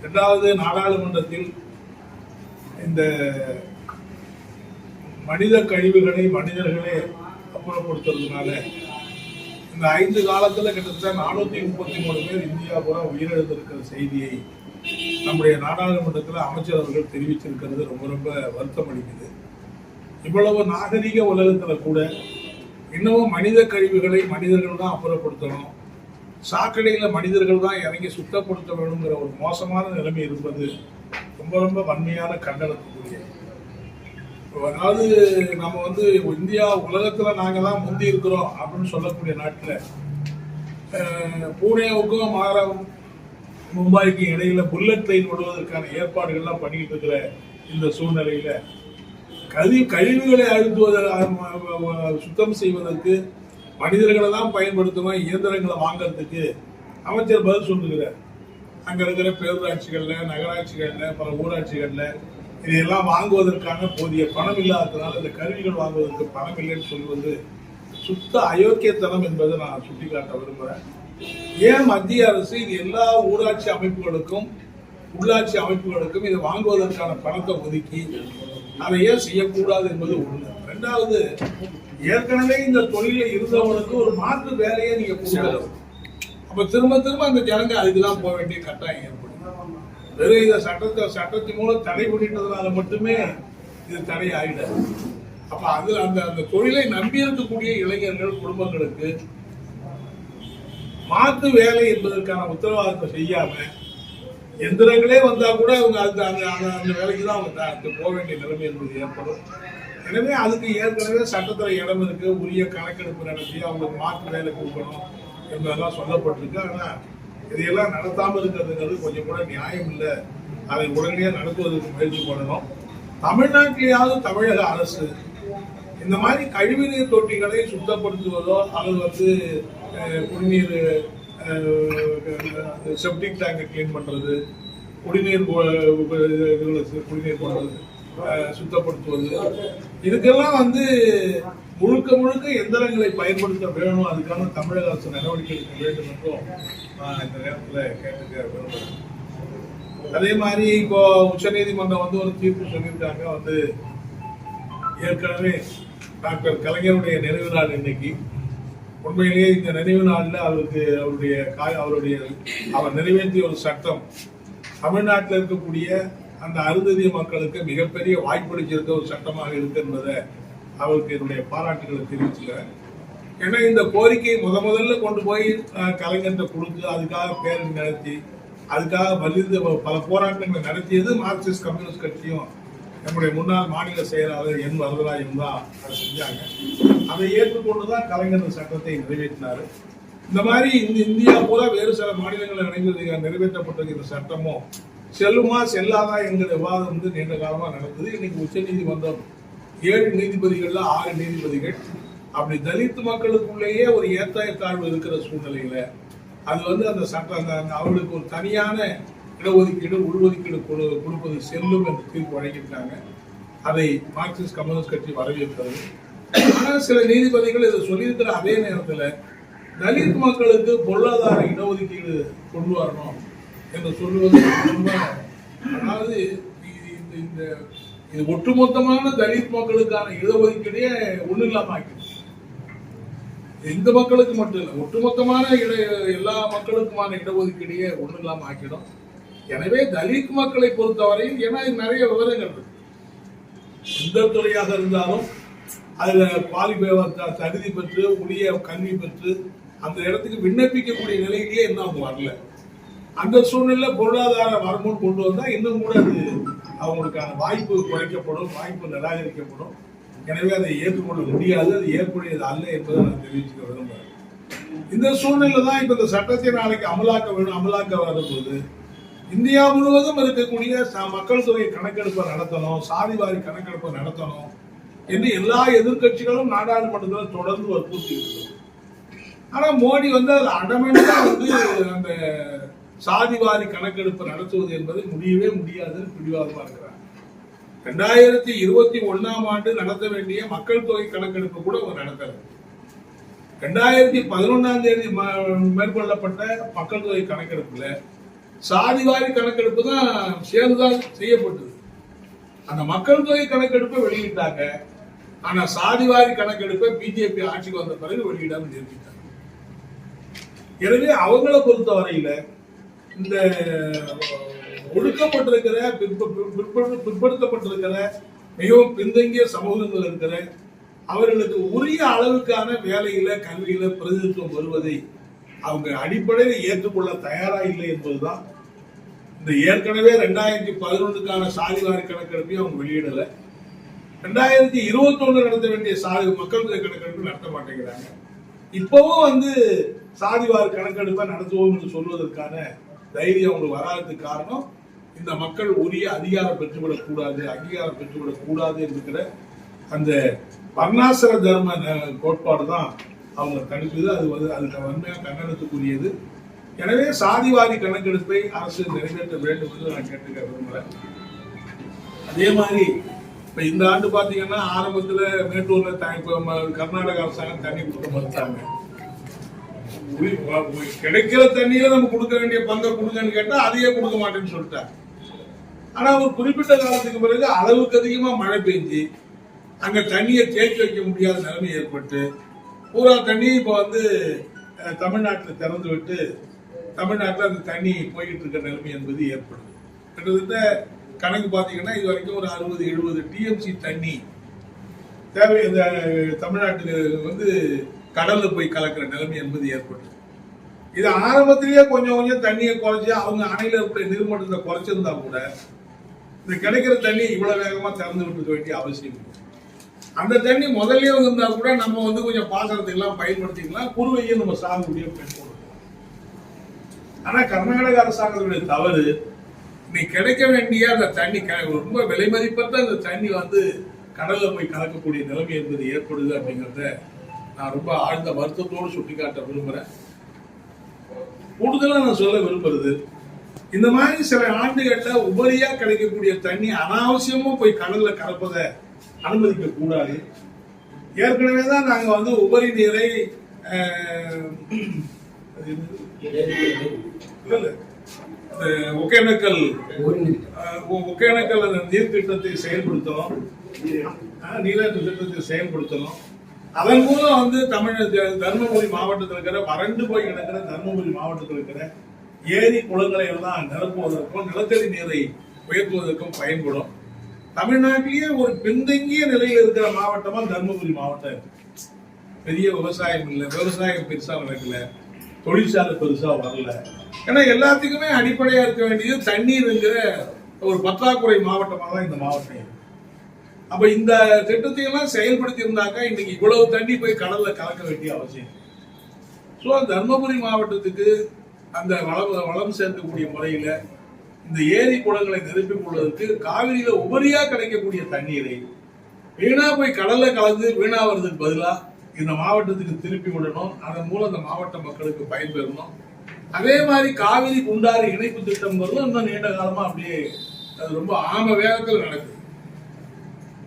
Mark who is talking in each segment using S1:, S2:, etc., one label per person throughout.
S1: இரண்டாவது நாடாளுமன்றத்தில் இந்த மனித கழிவுகளை மனிதர்களே அப்புறப்படுத்துறதுனால இந்த ஐந்து காலத்தில் கிட்டத்தட்ட நானூத்தி முப்பத்தி மூணு பேர் இந்தியா பூரா உயிரிழந்திருக்கிற செய்தியை நம்முடைய நாடாளுமன்றத்தில் அமைச்சர் அவர்கள் தெரிவிச்சிருக்கிறது. ரொம்ப ரொம்ப வருத்தம் அளிக்குது. இவ்வளவு நாகரிக உலகத்தில் கூட இன்னமும் மனித கழிவுகளை மனிதர்கள் தான் அப்புறப்படுத்தணும். சாக்கடையில் மனிதர்கள் தான் இறங்கி சுத்தப்படுத்த வேணுங்கிற ஒரு மோசமான நிலைமை இருப்பது ரொம்ப ரொம்ப வன்மையான கண்டனத்துக்குரிய. அதாவது நம்ம வந்து இந்தியா உலகத்துல நாங்கள் தான் முந்தி இருக்கிறோம் அப்படின்னு சொல்லக்கூடிய நாட்டில் பூனேவுக்கும் மாற மும்பாய்க்கு இடையில புல்லட் ட்ரெயின் விடுவதற்கான ஏற்பாடுகள்லாம் பண்ணிட்டு இருக்கிற இந்த சூழ்நிலையில கதி கழிவுகளை அழுத்துவத சுத்தம் செய்வதற்கு மனிதர்களை தான் பயன்படுத்துவோம் இயந்திரங்களை வாங்குறதுக்கு? அமைச்சர் பதில் சொல்லுகிறார். அங்க இருக்கிற பேரூராட்சிகள்ல நகராட்சிகள்ல பல ஊராட்சிகள்ல இதையெல்லாம் வாங்குவதற்கான போதிய பணம் இல்லாததுனால இந்த கருவிகள் வாங்குவதற்கு பணம் இல்லைன்னு சொல்வது சுத்த அயோக்கியத்தனம் என்பதை நான் சுட்டிக்காட்ட விரும்புகிறேன் ஏன் மத்திய அரசு இது எல்லா ஊராட்சி அமைப்புகளுக்கும் உள்ளாட்சி அமைப்புகளுக்கும் இதை வாங்குவதற்கான பணத்தை ஒதுக்கி அதை ஏன் செய்யக்கூடாது என்பது ஒன்று ரெண்டாவது ஏற்கனவே இந்த தொழிலை இருந்தவனுக்கு ஒரு மாற்று வேலையை நீங்க கொடுக்கணும். அப்ப திரும்ப திரும்ப அந்த ஜனங்க அதுக்குதான் போக வேண்டிய கட்டாயம் ஏற்படும். வெறும் இந்த சட்டத்தை சட்டத்தின் மூலம் தடை பண்ணிட்டதுனால மட்டுமே இது தடை ஆகிடாது அப்ப அது அந்த அந்த தொழிலை நம்பி இருக்கக்கூடிய இளைஞர்கள் குடும்பங்களுக்கு மாற்று வேலை என்பதற்கான உத்தரவாதத்தை செய்யாம எந்திரங்களே வந்தா கூட அவங்க அந்த அந்த அந்த வேலைக்கு தான் அவங்க போக வேண்டிய நிலைமை என்பது ஏற்படும். எனவே அதுக்கு ஏற்கனவே சட்டத்துல இடம் இருக்கு உரிய கணக்கெடுப்பு நடத்தி அவங்களுக்கு மாற்று வேலை கொடுக்கணும் என்பதெல்லாம் சொல்லப்பட்டிருக்கு. ஆனா இதையெல்லாம் நடத்தாம இருக்கிறதுங்கிறது கொஞ்சம் கூட நியாயம் இல்லை. அதை உடனடியாக நடத்துவதற்கு முயற்சி பண்ணணும். தமிழ்நாட்டிலேயாவது தமிழக அரசு இந்த மாதிரி கழிவுநீர் தொட்டிகளை சுத்தப்படுத்துவதோ அல்லது வந்து குடிநீர் செப்டிக் டேங்கை க்ளீன் பண்றது குடிநீர் குடிநீர் போடுறது சுத்தப்படுத்துவது. இதுக்கெல்லாம் வந்து முழுக்க முழுக்க எந்திரங்களை பயன்படுத்த வேணும். அதுக்கான தமிழக அரசு நடவடிக்கை எடுக்க வேண்டும் என்றும் நான் இந்த நேரத்தில் கேட்டுக்க விரும்புகிறேன் அதே மாதிரி இப்போ உச்சநீதிமன்றம் வந்து ஒரு தீர்ப்பு சொல்லியிருக்காங்க. வந்து ஏற்கனவே டாக்டர் கலைஞருடைய நினைவு நாள் இன்னைக்கு. உண்மையிலேயே இந்த நினைவு நாள்ல அவருக்கு அவருடைய கா- அவருடைய அவர் நிறைவேற்றிய ஒரு சட்டம். தமிழ்நாட்டில் இருக்கக்கூடிய அந்த அருந்ததிய மக்களுக்கு மிகப்பெரிய வாய்ப்பளிச்சிருக்க ஒரு சட்டமாக இருக்கு என்பதை அவருக்கு என்னுடைய பாராட்டுகளை தெரிவிச்சுக்கிறேன். ஏன்னா இந்த கோரிக்கையை முத முதல்ல கொண்டு போய் கலைஞர்கிட்ட கொடுத்து அதுக்காக பேரணி நடத்தி அதுக்காக வலிந்து பல போராட்டங்களை நடத்தியது மார்க்சிஸ்ட் கம்யூனிஸ்ட் கட்சியும் நம்முடைய முன்னாள் மாநில செயலாளர் என் வரதராஜன் தான் அதை செஞ்சாங்க. அதை ஏற்றுக்கொண்டு தான் கலைஞர் சட்டத்தை நிறைவேற்றினாரு. இந்த மாதிரி இந்த இந்தியா பூரா வேறு சில மாநிலங்களில் நிறைவேற்றப்பட்டிருக்கிற சட்டமும் செல்லுமா செல்லாதா என்கிற விவாதம் வந்து நீண்ட காலமாக நடந்தது. இன்னைக்கு உச்ச நீதிமன்றம் ஏழு நீதிபதிகள்ல ஆறு நீதிபதிகள். அப்படி தலித் மக்களுக்குள்ளேயே ஒரு ஏற்ற தாழ்வு இருக்கிற சூழ்நிலையில அது வந்து அந்த சட்டம் அந்த அவர்களுக்கு ஒரு தனியான இடஒதுக்கீடு உள்ஒதுக்கீடு கொடு- கொடுப்பது செல்லும் என்று தீர்ப்பு வழங்கியிருக்காங்க. அதை மார்க்சிஸ்ட் கம்யூனிஸ்ட் கட்சி வரவேற்கிறது. ஆனால் சில நீதிபதிகள் இதை சொல்லியிருக்கிற அதே நேரத்தில் தலித் மக்களுக்கு பொருளாதார இடஒதுக்கீடு கொண்டு வரணும். என்று சொல்லுவது ரொம்ப அதாவது இந்த- இந்த இது ஒட்டுமொத்தமான தலித் மக்களுக்கான இடஒதுக்கீடையே ஒண்ணு இல்லாம ஆக்கிடுச்சு. இந்த மக்களுக்கு மட்டும் இல்லை ஒட்டுமொத்தமான இட எல்லா மக்களுக்குமான இடஒதுக்கீடையே ஒண்ணு இல்லாம ஆக்கிடும். எனவே தலித் மக்களை பொறுத்தவரையில் ஏன்னா இது நிறைய விவரங்கள் இருக்கு. எந்த துறையாக இருந்தாலும் அதுல பாலி தகுதி பெற்று உரிய கல்வி பெற்று அந்த இடத்துக்கு விண்ணப்பிக்கக்கூடிய நிலையிலேயே இன்னும் அவங்க வரல. அந்த சூழ்நிலை பொருளாதார வரமுன் கொண்டு வந்தால் இன்னும் கூட அது அவங்களுக்கான வாய்ப்பு குறைக்கப்படும் வாய்ப்பு நிராகரிக்கப்படும். எனவே அதை ஏற்றுக்கொள்ள முடியாது அது ஏற்புடையது அல்ல என்பதை நான் தெரிவிச்சுக்க விரும்புகிறேன். இந்த சூழ்நிலை தான் இப்போ இந்த சட்டத்தை நாளைக்கு அமலாக்க வேணும் அமலாக்க வரும்போது இந்தியா முழுவதும் இருக்கக்கூடிய ச- மக்கள் தொகை கணக்கெடுப்பை நடத்தணும் சாதிவாரி கணக்கெடுப்பை நடத்தணும் என்று எல்லா எதிர்க்கட்சிகளும் நாடாளுமன்றத்தில் தொடர்ந்து வற்புறுத்தி இருக்கிறோம் ஆனால் மோடி வந்து அது அடமெண்டாக வந்து அந்த சாதிவாரி கணக்கெடுப்பு நடத்துவது என்பதை முடியவே முடியாதுன்னு பிடிவாதமா இருக்கிறாங்க. ரெண்டாயிரத்தி இருபத்தி ஒண்ணாம் ஆண்டு நடத்த வேண்டிய மக்கள் தொகை கணக்கெடுப்பு கூட அவர் நடத்தல. ரெண்டாயிரத்தி பதினொன்னாம் தேதி மேற்கொள்ளப்பட்ட மக்கள் தொகை கணக்கெடுப்புல சாதிவாரி கணக்கெடுப்பு தான் சேர்ந்துதான் செய்யப்பட்டது. அந்த மக்கள் தொகை கணக்கெடுப்பை வெளியிட்டாங்க. ஆனா சாதிவாரி கணக்கெடுப்பை பிஜேபி ஆட்சிக்கு வந்த பிறகு வெளியிடாமல் நிறுத்திட்டாங்க. எனவே அவங்கள பொறுத்தவரையில இந்த ஒடுக்கப்பட்டிருக்கிற பிற்ப- பிற்படுத்தப்பட்டிருக்கிற மிகவும் பின்தங்கிய சமூகங்கள் இருக்கிற அவர்களுக்கு உரிய அளவுக்கான வேலையில கல்வியில பிரதிநிதித்துவம் வருவதை அவங்க அடிப்படையில் ஏற்றுக்கொள்ள தயாரா இல்லை என்பதுதான். இந்த ஏற்கனவே ரெண்டாயிரத்தி பதினொன்றுக்கான சாதிவாரி கணக்கெடுப்பையும் அவங்க வெளியிடல. ரெண்டாயிரத்தி இருபத்தொன்னு நடத்த வேண்டிய சாதி மக்கள் தொகை கணக்கெடுப்பு நடத்த மாட்டேங்கிறாங்க. இப்பவும் வந்து சாதிவாரி கணக்கெடுப்பை நடத்துவோம் என்று சொல்வதற்கான தைரியம் அவங்களுக்கு வராததுக்கு காரணம் இந்த மக்கள் உரிய அதிகாரம் பெற்றுவிடக்கூடாது அங்கீகாரம் பெற்றுவிடக்கூடாது என்கிற அந்த வர்ணாசிர தர்ம கோட்பாடு தான் அவங்க தடுக்குது அது வந்து அதுக்கு வன்மையாக கண்டனத்துக்குரியது. எனவே சாதிவாரி கணக்கெடுப்பை அரசு நிறைவேற்ற வேண்டும் என்று நான் கேட்டுக்க விரும்புகிறேன் அதே மாதிரி இப்போ இந்த ஆண்டு பார்த்தீங்கன்னா ஆரம்பத்தில் மேட்டூரில் த- இப்ப கர்நாடக அரசாங்கம் தண்ணி கொடுக்க மறுத்தாங்க. கிடைக்கிற தண்ணியில நம்ம கொடுக்க வேண்டிய பங்கை கொடுங்கன்னு கேட்டா அதையே கொடுக்க மாட்டேன்னு சொல்லிட்டாங்க ஆனா ஒரு குறிப்பிட்ட காலத்துக்கு பிறகு அளவுக்கு அதிகமா மழை பெஞ்சு அங்க தண்ணியை தேக்கி வைக்க முடியாத நிலைமை ஏற்பட்டு பூரா தண்ணி இப்போ வந்து தமிழ்நாட்டில் திறந்து விட்டு தமிழ்நாட்டில் அந்த தண்ணி போய்கிட்டு இருக்கிற நிலைமை என்பது ஏற்படும் கிட்டத்தட்ட கணக்கு பார்த்தீங்கன்னா இது வரைக்கும் ஒரு அறுபது எழுபது டிஎம்சி தண்ணி தேவை இந்த தமிழ்நாட்டுக்கு வந்து கடல்ல போய் கலக்கிற நிலைமை என்பது ஏற்பட்டது. இது ஆரம்பத்திலேயே கொஞ்சம் கொஞ்சம் தண்ணியை குறைச்சி அவங்க அணையில இருக்கக்கூடிய நீர்மட்டத்தை குறைச்சிருந்தா கூட இந்த கிடைக்கிற தண்ணி இவ்வளவு வேகமா திறந்து விட்டுக்க வேண்டிய அவசியம் இல்லை. அந்த தண்ணி முதல்ல இருந்தா கூட நம்ம வந்து கொஞ்சம் பாசனத்துக்கு எல்லாம் பயன்படுத்திக்கலாம். குறுவையும் நம்ம சாகுபடியை மேற்கொள்ளலாம் ஆனா கர்நாடக அரசாங்கத்துடைய தவறு நீ கிடைக்க வேண்டிய அந்த தண்ணி க- ரொம்ப விலை மதிப்பற்ற அந்த தண்ணி வந்து கடல்ல போய் கலக்கக்கூடிய நிலைமை என்பது ஏற்படுது அப்படிங்கறத நான் ரொம்ப ஆழ்ந்த வருத்தத்தோடு சுட்டிக்காட்ட விரும்புறேன். கூடுதலா நான் சொல்ல விரும்புறது இந்த மாதிரி சில ஆண்டுகள்ல உபரியா கிடைக்கக்கூடிய தண்ணி அனாவசியமா போய் கடல்ல கலப்பதை அனுமதிக்க கூடாது. ஏற்கனவே தான் நாங்க வந்து உபரி நீரை ஒகேனக்கல் ஒகேனக்கல் அந்த நீர் திட்டத்தை செயல்படுத்தணும் நீராற்று திட்டத்தை செயல்படுத்தணும். அதன் மூலம் வந்து தமிழ் த- தருமபுரி மாவட்டத்தில் இருக்கிற வறண்டு போய் கிடக்கிற தருமபுரி மாவட்டத்தில் இருக்கிற ஏரி குளங்களை எல்லாம் நிரப்புவதற்கும் நிலத்தடி நீரை உயர்த்துவதற்கும் பயன்படும். தமிழ்நாட்டிலேயே ஒரு பின்தங்கிய நிலையில் இருக்கிற மாவட்டமா தருமபுரி மாவட்டம் இருக்கு. பெரிய விவசாயம் இல்லை விவசாயம் பெருசா நடக்கல தொழிற்சாலை பெருசா வரல. ஏன்னா எல்லாத்துக்குமே அடிப்படையா இருக்க வேண்டியது தண்ணீர்ங்கிற ஒரு பற்றாக்குறை மாவட்டமாக தான் இந்த மாவட்டம் இருக்கு. அப்ப இந்த திட்டத்தை எல்லாம் செயல்படுத்தி இருந்தாக்கா இன்னைக்கு இவ்வளவு தண்ணி போய் கடல்ல கலக்க வேண்டிய அவசியம். ஸோ தர்மபுரி மாவட்டத்துக்கு அந்த வளம் வளம் சேர்க்கக்கூடிய முறையில இந்த ஏரி குளங்களை நிரப்பிக் கொள்வதற்கு காவிரியில உபரியா கிடைக்கக்கூடிய தண்ணீரை வீணா போய் கடல்ல கலந்து வீணா வர்றதுக்கு பதிலா இந்த மாவட்டத்துக்கு திருப்பி விடணும். அதன் மூலம் இந்த மாவட்ட மக்களுக்கு பயன்பெறணும் அதே மாதிரி காவிரி குண்டாறு இணைப்பு திட்டம் வரும் இன்னும் நீண்ட காலமா அப்படியே அது ரொம்ப ஆம வேகத்தில் நடக்குது.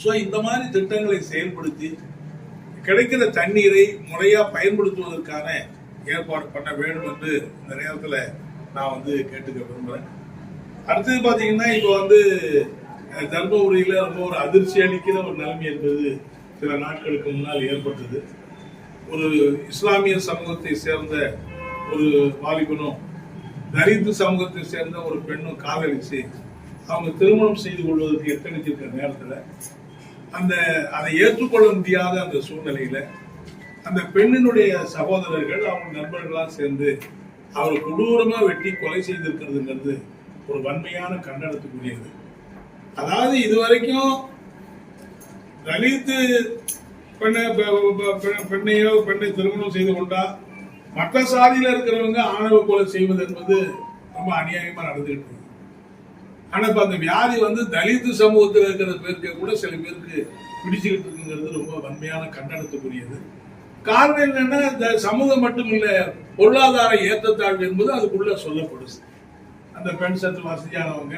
S1: ஸோ இந்த மாதிரி திட்டங்களை செயல்படுத்தி கிடைக்கிற தண்ணீரை முறையாக பயன்படுத்துவதற்கான ஏற்பாடு பண்ண வேண்டும் என்று இந்த நேரத்தில் நான் வந்து கேட்டுக்க விரும்புறேன். அடுத்தது பார்த்தீங்கன்னா இப்போ வந்து தர்மபுரியில் ரொம்ப ஒரு அதிர்ச்சி அளிக்கிற ஒரு நிலைமை என்பது சில நாட்களுக்கு முன்னால் ஏற்பட்டது. ஒரு இஸ்லாமிய சமூகத்தை சேர்ந்த ஒரு வாலிபனும் தலித்து சமூகத்தை சேர்ந்த ஒரு பெண்ணும் காதலிச்சு அவங்க திருமணம் செய்து கொள்வதற்கு எத்தனைச்சிருக்கிற நேரத்தில் அந்த அதை ஏற்றுக்கொள்ள முடியாத அந்த சூழ்நிலையில அந்த பெண்ணினுடைய சகோதரர்கள் அவங்க நண்பர்களாக சேர்ந்து அவரை கொடூரமா வெட்டி கொலை செய்திருக்கிறதுங்கிறது ஒரு வன்மையான கண்டனத்துக்குரியது. அதாவது இதுவரைக்கும் தலித்து பெண்ணை பெ- பெண்ணையோ பெண்ணை திருமணம் செய்து கொண்டா மற்ற சாதியில இருக்கிறவங்க ஆணவ கொலை செய்வது என்பது ரொம்ப அநியாயமா நடந்துகிட்டு இருக்கு. ஆனா இப்ப அந்த வியாதி வந்து தலித்து சமூகத்தில் இருக்கிற பேருக்கு கூட சில பேருக்கு பிடிச்சுக்கிட்டு இருக்குங்கிறது ரொம்ப வன்மையான கண்டனத்துக்குரியது. காரணம் என்னன்னா இந்த சமூகம் மட்டும் இல்ல பொருளாதார ஏற்றத்தாழ்வு என்பது அதுக்குள்ள சொல்லப்படுது. அந்த பெண் சற்று வசதியானவங்க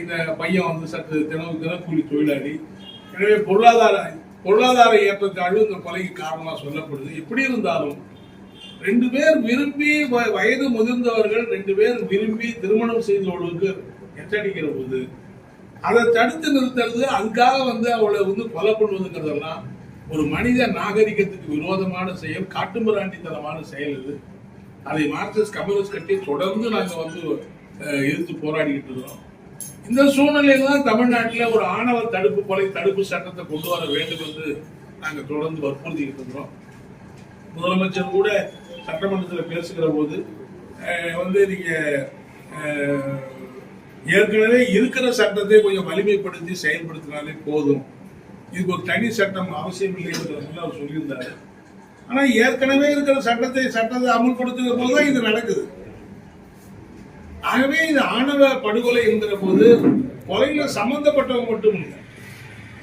S1: இந்த பையன் வந்து சற்று தினம் தினக்கூலி தொழிலாளி. எனவே பொருளாதார பொருளாதார ஏற்றத்தாழ்வு இந்த கொலைக்கு காரணமாக சொல்லப்படுது. எப்படி இருந்தாலும் ரெண்டு பேர் விரும்பி வ- வயது முதிர்ந்தவர்கள் ரெண்டு பேர் விரும்பி திருமணம் செய்து கொள்வதற்கு எச்சரிக்கிற போது அதை தடுத்து நிறுத்துறது அதுக்காக வந்து அவளை வந்து கொலை பண்ணுவதுங்கிறதெல்லாம் ஒரு மனித நாகரிகத்துக்கு விரோதமான செயல் காட்டுமிராண்டித்தனமான செயல் இது. அதை மார்க்சிஸ்ட் கம்யூனிஸ்ட் கட்சி தொடர்ந்து நாங்கள் வந்து எதிர்த்து போராடிக்கிட்டு இருக்கிறோம். இந்த சூழ்நிலையில தான் தமிழ்நாட்டில் ஒரு ஆணவ தடுப்பு கொலை தடுப்பு சட்டத்தை கொண்டு வர வேண்டும் என்று நாங்கள் தொடர்ந்து வற்புறுத்திக்கிட்டு இருக்கிறோம். முதலமைச்சர் கூட சட்டமன்றத்தில் பேசுகிற போது வந்து நீங்கள் ஏற்கனவே இருக்கிற சட்டத்தை கொஞ்சம் வலிமைப்படுத்தி செயல்படுத்தினாலே போதும். இதுக்கு ஒரு தனி சட்டம் அவசியம் இல்லைங்கிறதுல அவர் சொல்லியிருந்தாரு. ஆனா ஏற்கனவே இருக்கிற சட்டத்தை சட்டத்தை அமல்படுத்துகிற போது தான் இது நடக்குது. ஆகவே இது ஆணவ படுகொலை என்கிற போது கொலையில சம்பந்தப்பட்டவங்க மட்டும் இல்லை.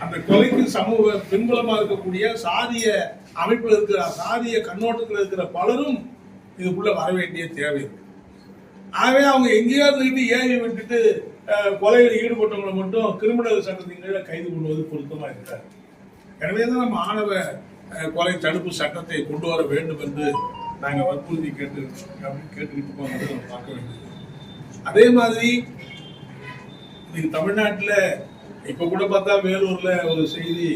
S1: அந்த கொலைக்கு சமூக பின்புலமா இருக்கக்கூடிய சாதிய அமைப்பில் இருக்கிற சாதிய கண்ணோட்டத்தில் இருக்கிற பலரும் இதுக்குள்ள வர வேண்டிய தேவை இருக்கு. ஆகவே அவங்க எங்கேயோ இருந்துட்டு ஏறி விட்டுட்டு கொலையில் ஈடுபட்டவங்களை மட்டும் கிரிமினல் சட்டத்தின் கீழே கைது பண்ணுவது பொருத்தமாக இருக்காது. எனவே தான் நம்ம ஆணவ கொலை தடுப்பு சட்டத்தை கொண்டு வர வேண்டும் என்று நாங்கள் வற்புறுத்தி கேட்டு அப்படின்னு கேட்டுக்கிட்டு இருக்கோம் நம்ம பார்க்க வேண்டியது. அதே மாதிரி இன்னைக்கு தமிழ்நாட்டில் இப்போ கூட பார்த்தா வேலூரில் ஒரு செய்தி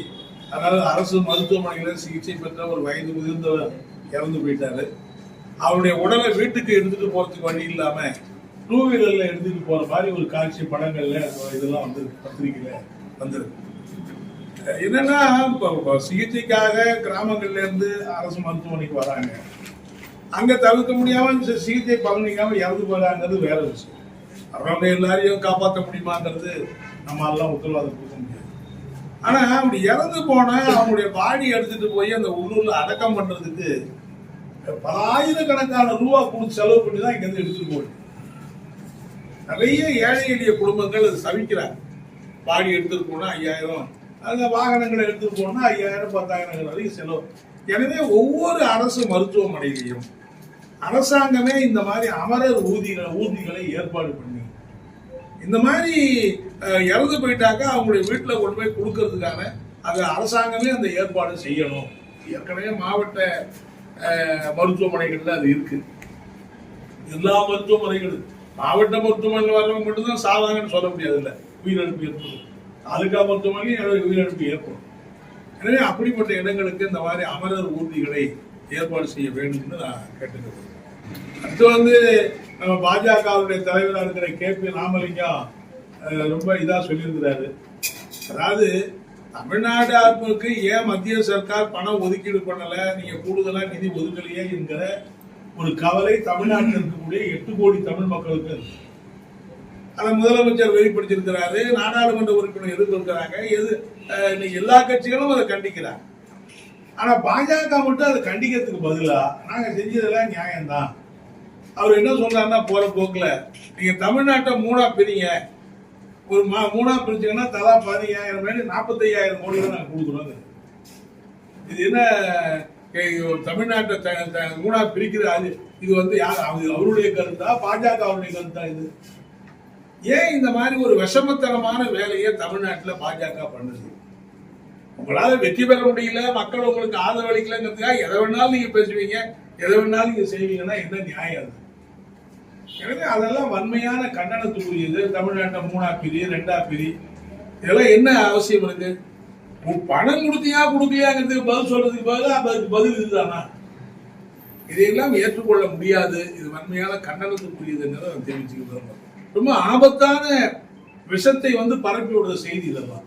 S1: அதாவது அரசு மருத்துவமனையில் சிகிச்சை பெற்ற ஒரு வயது முதிர்ந்தவர் இறந்து போயிட்டாரு. அவருடைய உடலை வீட்டுக்கு எடுத்துட்டு போறதுக்கு வழி இல்லாம டூ வீலர்ல எடுத்துட்டு போற மாதிரி ஒரு காட்சி படங்கள்ல இதெல்லாம் வந்து பத்திரிகையில வந்திருக்கு. என்னன்னா இப்போ சிகிச்சைக்காக கிராமங்கள்ல இருந்து அரசு மருத்துவமனைக்கு வராங்க. அங்க தவிர்க்க முடியாம சிகிச்சை பலனிக்காம இறந்து போறாங்கிறது வேற விஷயம். அவங்க எல்லாரையும் காப்பாற்ற முடியுமாங்கிறது நம்ம உத்தரவாதம் கொடுக்க முடியாது. ஆனா அப்படி இறந்து போன அவங்களுடைய பாடி எடுத்துட்டு போய் அந்த உள்ளூர்ல அடக்கம் பண்றதுக்கு பல ஆயிரக்கணக்கான ரூபா கொடுத்து செலவு பண்ணி தான் இங்க இருந்து எடுத்துட்டு போகுது நிறைய ஏழை எளிய குடும்பங்கள் அது சவிக்கிறாங்க. பாடி எடுத்துட்டு போனா ஐயாயிரம் அந்த வாகனங்களை எடுத்துட்டு போனா ஐயாயிரம் பத்தாயிரம் வரைக்கும் செலவு. எனவே ஒவ்வொரு அரசு மருத்துவமனையிலையும் அரசாங்கமே இந்த மாதிரி அமரர் ஊதிகளை ஊர்திகளை ஏற்பாடு பண்ணி இந்த மாதிரி இறந்து போயிட்டாக்கா அவங்களுடைய வீட்டில் கொண்டு போய் கொடுக்கறதுக்கான அது அரசாங்கமே அந்த ஏற்பாடு செய்யணும். ஏற்கனவே மாவட்ட மருத்துவமனைகளில் அது இருக்கு. எல்லா மருத்துவமனைகளும். மாவட்ட மருத்துவமனையில் வர்றவங்க மட்டும்தான் சாதாரணன்னு சொல்ல முடியாது இல்லை உயிரிழப்பு ஏற்படும். தாலுகா மருத்துவமனையும் உயிரிழப்பு ஏற்படும். எனவே அப்படிப்பட்ட இடங்களுக்கு இந்த மாதிரி அமரர் ஊர்திகளை ஏற்பாடு செய்ய வேண்டும்னு நான் கேட்டுக்கிறேன். அடுத்து வந்து நம்ம பாஜகவுடைய தலைவராக இருக்கிற கே பி ராமலிங்கம் ரொம்ப இதாக சொல்லியிருக்கிறாரு. அதாவது தமிழ்நாடு அரசுக்கு ஏன் மத்திய சர்க்கார் பணம் ஒதுக்கீடு பண்ணல? நீங்க கூடுதலா நிதி ஒதுக்கலையே என்கிற ஒரு கவலை தமிழ்நாட்டில் இருக்கக்கூடிய எட்டு கோடி தமிழ் மக்களுக்கு இருக்கு. அதை முதலமைச்சர் வெளிப்படுத்தியிருக்கிறாரு. நாடாளுமன்ற உறுப்பினர் எதிர்கொள்கிறாங்க. எது இன்னைக்கு எல்லா கட்சிகளும் அதை கண்டிக்கிறாங்க. ஆனா பாஜக மட்டும் அதை கண்டிக்கிறதுக்கு பதிலா நாங்க செஞ்சதெல்லாம் நியாயம்தான். அவர் என்ன சொல்றாருன்னா போற போக்குல நீங்க தமிழ்நாட்டை மூணா பிரிங்க. ஒரு மா மூணா பிரிச்சீங்கன்னா தலா பதினாயிரம் மேலே நாற்பத்தையாயிரம் கோடி தான் நாங்கள் கொடுக்குறோம் இது என்ன தமிழ்நாட்டை த- த- மூணா பிரிக்கிற அது. இது வந்து யார் அது அவருடைய கருத்தா பாஜக அவருடைய கருத்தா இது? ஏன் இந்த மாதிரி ஒரு விஷமத்தனமான வேலையை தமிழ்நாட்டில் பாஜக பண்ணுது? உங்களால வெற்றி பெற முடியல மக்கள் உங்களுக்கு ஆதரவு அளிக்கலங்கிறதுக்காக எதை வேணாலும் நீங்க பேசுவீங்க எதை வேணாலும் நீங்க செய்வீங்கன்னா என்ன நியாயம் அது? எனவே அதெல்லாம் வன்மையான கண்டனத்துக்குரியது. தமிழ்நாட்டை மூணா பிரி ரெண்டா பிரி இதெல்லாம் என்ன அவசியம் இருக்கு? உன் பணம் கொடுத்தியா கொடுக்கலையாங்கிறதுக்கு பதில் சொல்றதுக்கு பதிலா அதுக்கு பதில் இதுதானா? இதையெல்லாம் ஏற்றுக்கொள்ள முடியாது. இது வன்மையான கண்டனத்துக்குரியதுங்கிறத நான் தெரிவிச்சுக்க விரும்புறேன் ரொம்ப ஆபத்தான விஷத்தை வந்து பரப்பி விடுற செய்தி இதெல்லாம்